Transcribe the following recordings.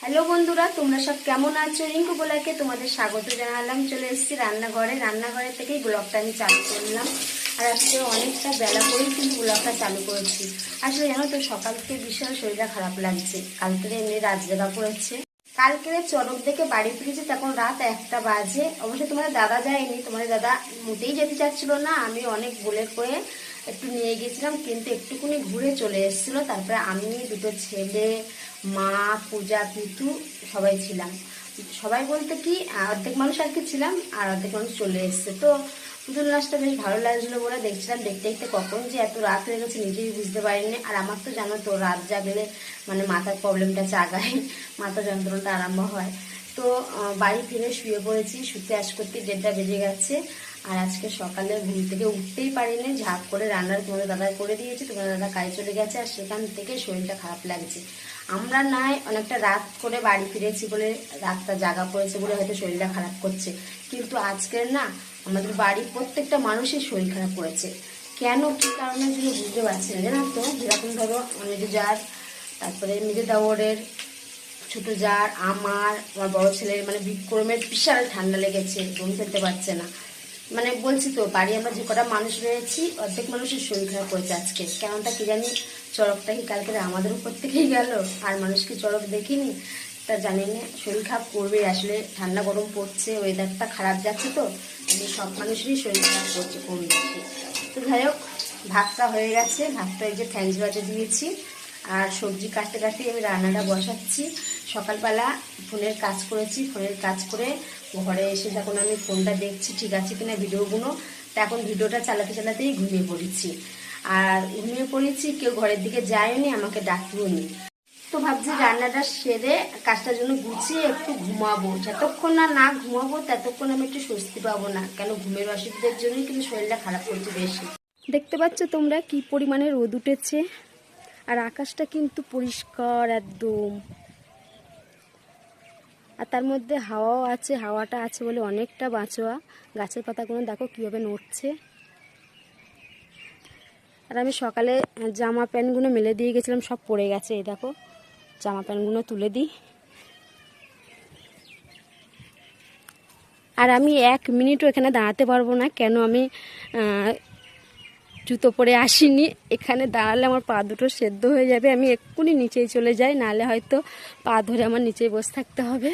Hello বন্ধুরা, তোমরা সব কেমন আছো? রিঙ্কু বলাকে তোমাদের স্বাগত জানালাম। চলে এসেছি রান্নাঘরে। রান্নাঘরের থেকেই ব্লগটা আমি চালু করলাম। আর আজকে অনেকটা বেলা করেই কিন্তু ব্লগটা চালু করেছি। আসলে জানো তো, সকাল থেকে বিশাল শরীরটা খারাপ লাগছে। কালকে এমনি রাত জায়গা পড়েছে কালকে চরক দেখে বাড়ি ফিরেছি, তখন রাত একটা বাজে। অবশ্যই তোমাদের দাদা যায়নি, তোমাদের দাদা মোটেই যেতে চাচ্ছিল না। আমি অনেক বলে করে একটু নিয়ে গেছিলাম কিন্তু একটুকুনি ঘুরে চলে এসেছিল। তারপরে আমি, দুটো ছেলে, মা, পূজা, পিতু সবাই ছিলাম। সবাই বলতে কি অর্ধেক মানুষ আর কি ছিলাম, আর অর্ধেক মানুষ চলে এসছে। তো পুতুল নাচটা বেশ ভালো লাগছিল বলে দেখছিলাম দেখতে দেখতে কখন যে এত রাত হয়ে গেছে, নিজেই বুঝতে পারিনি। আর আমার তো জানো তো, রাত জাগলে মানে মাথার প্রবলেমটা চাগায় মাথা যন্ত্রণাটা আরম্ভ হয়। তো বাড়ি ফিরে শুয়ে পড়েছি। শুতে আস করতে দেড়টা বেজে গেছে। আর আজকে সকালে ঘুম থেকে উঠতেই পারিনি। ঝাঁপ করে রান্নার তোমাদের দাদা করে দিয়েছি। তোমাদের দাদা, কাজে চলে গেছে। আর সেখান থেকে শরীরটা খারাপ লাগছে। আমরা নাই, অনেকটা রাত করে বাড়ি ফিরেছি বলে রাতটা জাগা পড়েছে বলে হয়তো শরীরটা খারাপ করছে। কিন্তু আজকের না, আমাদের বাড়ির প্রত্যেকটা মানুষের শরীর খারাপ করেছে। কেন, কি কারণে জন্য বুঝতে পারছি না। জানো তো যেরকম ধরো মেজো যার তারপরে মেজো দাওয়ারের ছোট যার, আমার আমার বড় ছেলের মানে বিক্রমের বিশাল ঠান্ডা লেগেছে, ঘুম ফেলতে পারছে না। মানে বলছি তো, বাড়ি আমরা যে কটা মানুষ রয়েছি, অর্ধেক মানুষের শরীর খারাপ করেছে আজকে। কেনটা কি জানি, চড়কটা কি কালকে আমাদের উপর থেকেই গেল? আর মানুষকে চড়ক দেখিনি? তা জানি না, শরীর খারাপ করবে আসলে ঠান্ডা গরম পড়ছে ওয়েদারটা খারাপ যাচ্ছে তো সব মানুষেরই শরীর খারাপ করছে কম তো যাই হোক, ভাতটা হয়ে গেছে। ভাতটা এই যে ফ্যান্স বাজে দিয়েছি। আর সবজি কাটতে কাটতে আমি রান্নাটা বসাচ্ছি। সকালবেলা ফোনের কাজ করেছি ফোনের কাজ করে ঘরে এসে যখন আমি ফোনটা দেখছি ঠিক আছে কিনা ভিডিওগুলো, তা এখন ভিডিওটা চালাতে চালাতেই ঘুমিয়ে পড়েছি। আর ঘুমিয়ে পড়েছি, কেউ ঘরের দিকে যায়নি, আমাকে ডাকিও নি। তো ভাবছি রান্নাটা সেরে কাজটার জন্য গুছিয়ে একটু ঘুমাবো। যতক্ষণ না না ঘুমাবো, ততক্ষণ আমি একটু স্বস্তি পাবো না। কেন ঘুমের অসুবিধার জন্যই কিন্তু শরীরটা খারাপ করছে বেশি। দেখতে পাচ্ছ তোমরা কি পরিমাণে রোদ উঠেছে? আর আকাশটা কিন্তু পরিষ্কার একদম। আর তার মধ্যে হাওয়াও আছে, হাওয়াটা আছে বলে অনেকটা বাঁচোয়া। গাছের পাতাগুলো দেখো কীভাবে নড়ছে। আর আমি সকালে জামা প্যান্টগুলো মেলে দিয়ে গেছিলাম, সব পড়ে গেছে, এই দেখো। জামা প্যান্টগুলো তুলে দিই। আর আমি এক মিনিটও এখানে দাঁড়াতে পারব না, কেন আমি জুতো পরে আসিনি। এখানে দাঁড়ালে আমার পা দুটো সেদ্ধ হয়ে যাবে। আমি এক্ষুনি নিচেই চলে যাই, নাহলে হয়তো পা ধরে আমার নিচেই বসে থাকতে হবে।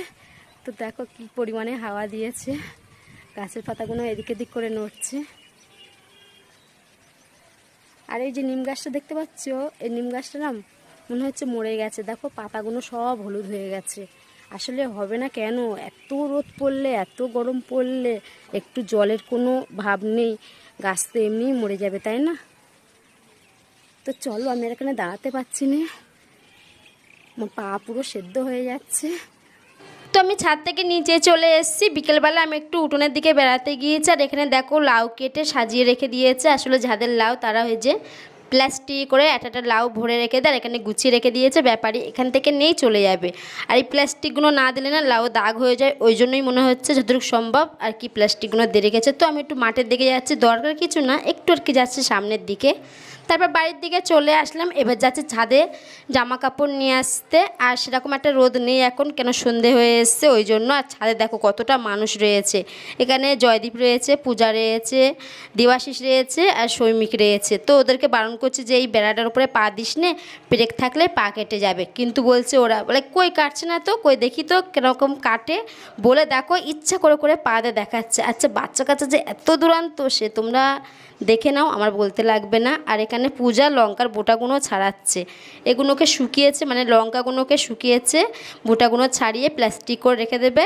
তো দেখো কি পরিমাণে হাওয়া দিয়েছে। গাছের পাতাগুলো এদিক এদিক করে নড়ছে। আর এই যে নিম গাছটা দেখতে পাচ্ছ? এই নিম গাছটা না মনে হচ্ছে মরে গেছে। দেখো পাতাগুলো সব হলুদ হয়ে গেছে। আসলে হবে না কেন? এত রোদ পড়লে, এত গরম পড়লে একটু জলের কোনো ভাব নেই। গাছ তো এমনি মরে যাবে, তাই না? তো চলো, আমি এখানে দাঁড়াতে পারছি না। আমার পা পুরো সেদ্ধ হয়ে যাচ্ছে। তো আমি ছাদ থেকে নিচে চলে এসেছি। বিকেলবেলা আমি একটু উঠোনের দিকে বেড়াতে গিয়েছি, আর এখানে দেখো লাউ কেটে সাজিয়ে রেখে দিয়েছে। আসলে যাদের লাউ, তারা হয়েছে প্লাস্টিক করে একটা একটা লাউ ভরে রেখে দেয় আর এখানে গুছিয়ে রেখে দিয়েছে, ব্যাপারি এখান থেকে নেই চলে যাবে। আর এই প্লাস্টিকগুলো না দিলে না লাউ দাগ হয়ে যায়, ওই জন্যই মনে হচ্ছে যতটুকু সম্ভব আর কি প্লাস্টিকগুলো দিয়ে রেখেছে। তো আমি একটু মাঠের দিকে যাচ্ছি, দরকার কিছু না, একটু আর কি যাচ্ছি সামনের দিকে। তারপর বাড়ির দিকে চলে আসলাম, এবার যাচ্ছি ছাদে জামা কাপড় নিয়ে আসতে। আর সেরকম একটা রোদ নেই এখন, কেন সন্ধে হয়ে এসছে, ওই জন্য। আর ছাদে দেখো কতটা মানুষ রয়েছে। এখানে জয়দীপ রয়েছে, পূজা রয়েছে, দেবাশিস রয়েছে, আর সৈমিক রয়েছে। তো ওদেরকে বারণ করছে যে, এই বেড়াটার উপরে পা দিস নে ব্রেক থাকলে পা কেটে যাবে। কিন্তু বলছে ওরা, বলে, কই কাটছে না তো? কই দেখি তো, কীরকম কাটে? বলে, দেখো, ইচ্ছা করে করে পা দেখাচ্ছে। আচ্ছা বাচ্চা কাচ্চা যে এত দুরান্ত, সে তোমরা দেখে নাও, আমার বলতে লাগবে না। আর এখানে পূজা, লঙ্কার বোটাগুলো ছাড়াচ্ছে। এগুলোকে শুকিয়েছে মানে লঙ্কাগুলোকে শুকিয়েছে বোটাগুলো ছাড়িয়ে প্লাস্টিক করে রেখে দেবে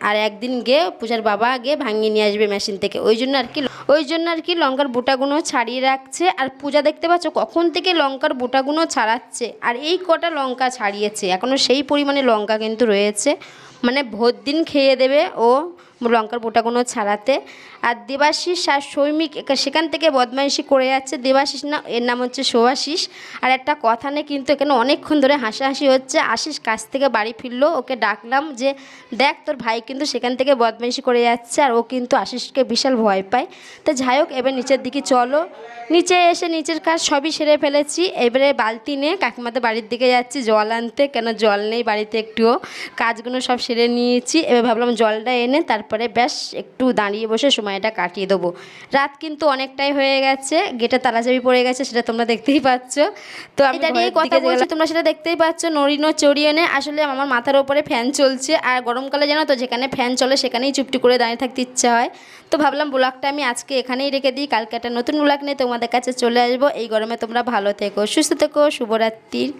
আর একদিন গিয়ে পূজার বাবা গিয়ে ভাঙিয়ে নিয়ে আসবে মেশিন থেকে। ওই জন্য আর কি ওই জন্য আর কি লঙ্কার বোটাগুলো ছাড়িয়ে রাখছে। আর পূজা দেখতে পাচ্ছ কখন থেকে লঙ্কার বোটাগুলো ছাড়াচ্ছে। আর এই কটা লঙ্কা ছাড়িয়েছে। এখনও সেই পরিমাণে লঙ্কা কিন্তু রয়েছে। মানে ভোর দিন খেয়ে দেবে ও লঙ্কার বোটাগুলো ছাড়াতে। আর দেবাশিস আর সৌমিক সেখান থেকে বদমাইশি করে যাচ্ছে। দেবাশিস না, এর নাম হচ্ছে সোয়াশিস আর একটা কথা নেই কিন্তু এখানে অনেকক্ষণ ধরে হাসাহাসি হচ্ছে। আশিস কাছ থেকে বাড়ি ফিরলো, ওকে ডাকলাম যে, দেখ, তোর ভাই কিন্তু সেখান থেকে বদমাইশি করে যাচ্ছে আর ও কিন্তু আশিসকে বিশাল ভয় পায়। তো যাই হোক, এবার নিচের দিকে চলো। নিচে এসে নিচের কাজ সবই সেরে ফেলেছি। এবারে বালতি নিয়ে কাকিমাদের বাড়ির দিকে যাচ্ছি, জল আনতে। কেন জল নেই বাড়িতে একটুও। কাজগুলো সব সেরে নিয়েছি। এবার ভাবলাম জলটা এনে তারপরে ব্যাস একটু দাঁড়িয়ে বসে সময়টা কাটিয়ে দেবো। রাত কিন্তু অনেকটাই হয়ে গেছে গেটে তালাচাবি পড়ে গেছে সেটা তোমরা দেখতেই পাচ্ছ। তো আমি দাঁড়িয়ে কথা বলছি তোমরা সেটা দেখতেই পাচ্ছ নরিনো চড়িয়ে নে। আসলে আমার মাথার ওপরে ফ্যান চলছে আর গরমকালে জানো তো যেখানে ফ্যান চলে সেখানেই চুপটি করে দাঁড়িয়ে থাকতে ইচ্ছা হয়। তো ভাবলাম ব্লগটা আমি আজকে এখানেই রেখে দিই কালকে একটা নতুন ব্লগ নিয়ে তোমাদের কাছে চলে আসব। এই গরমে তোমরা ভালো থেকো সুস্থ থেকো শুভরাত্রির